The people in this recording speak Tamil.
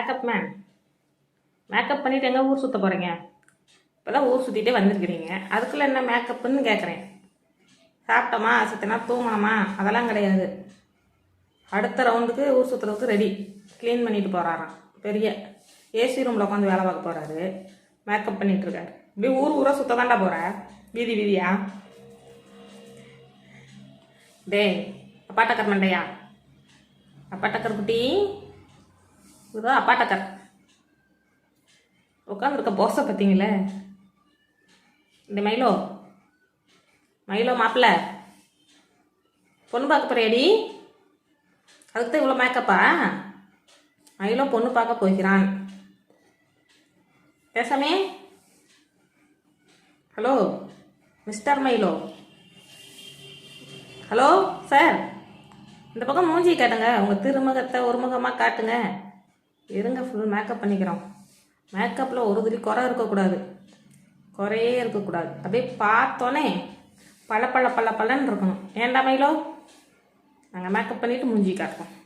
மேக்கப் மேன் மேக்கப் பண்ணிட்டு எங்கே ஊர் சுற்ற போகிறீங்க இப்போ தான் ஊர் சுற்றிட்டே வந்திருக்கிறீங்க. அதுக்குள்ளே என்ன மேக்கப்புன்னு கேட்குறேன் சாப்பிட்டோமா? சுத்தினா? தூங்கணுமா அதெல்லாம் கிடையாது. அடுத்த ரவுண்டுக்கு ஊர் சுற்றுறதுக்கு ரெடி க்ளீன் பண்ணிட்டு போகிறாராம் பெரிய ஏசி ரூமில் உட்காந்து வேலை பார்க்க போகிறாரு மேக்கப் பண்ணிகிட்ருக்காரு இப்படி ஊர் ஊராக சுத்த தாண்டா போகிற வீதி வீதியா? டேய் அப்பாட்டக்கர் மண்டையா அப்பாட்டக்கர் குட்டி இதுதான் அப்பாட்டக்கார் உட்காந்துருக்க போஸை பார்த்தீங்களே? இந்த மயிலோ மயிலோ மாப்பிள்ள. பொண்ணு பார்க்க போறியாடி? அதுக்கு தான் இவ்வளோ மேக்கப்பா மயிலோ பொண்ணு பார்க்க போகிறான் பேசாமே ஹலோ மிஸ்டர் மயிலோ. ஹலோ சார் இந்த பக்கம் மூஞ்சி காட்டுங்க. உங்கள் திருமுகத்தை ஒருமுகமாக காட்டுங்க. இருங்க ஃபுல் மேக்கப் பண்ணிக்கிறோம். மேக்கப்பில் ஒரு துளி குறை இருக்கக்கூடாது. குறையே இருக்கக்கூடாது. அப்படியே பார்த்தோன்னே பல பல பல பலன்னு இருக்கணும். ஏன்டா மயிலோ? நாங்கள் மேக்கப் பண்ணிவிட்டு முடிஞ்சு காட்டுறோம்.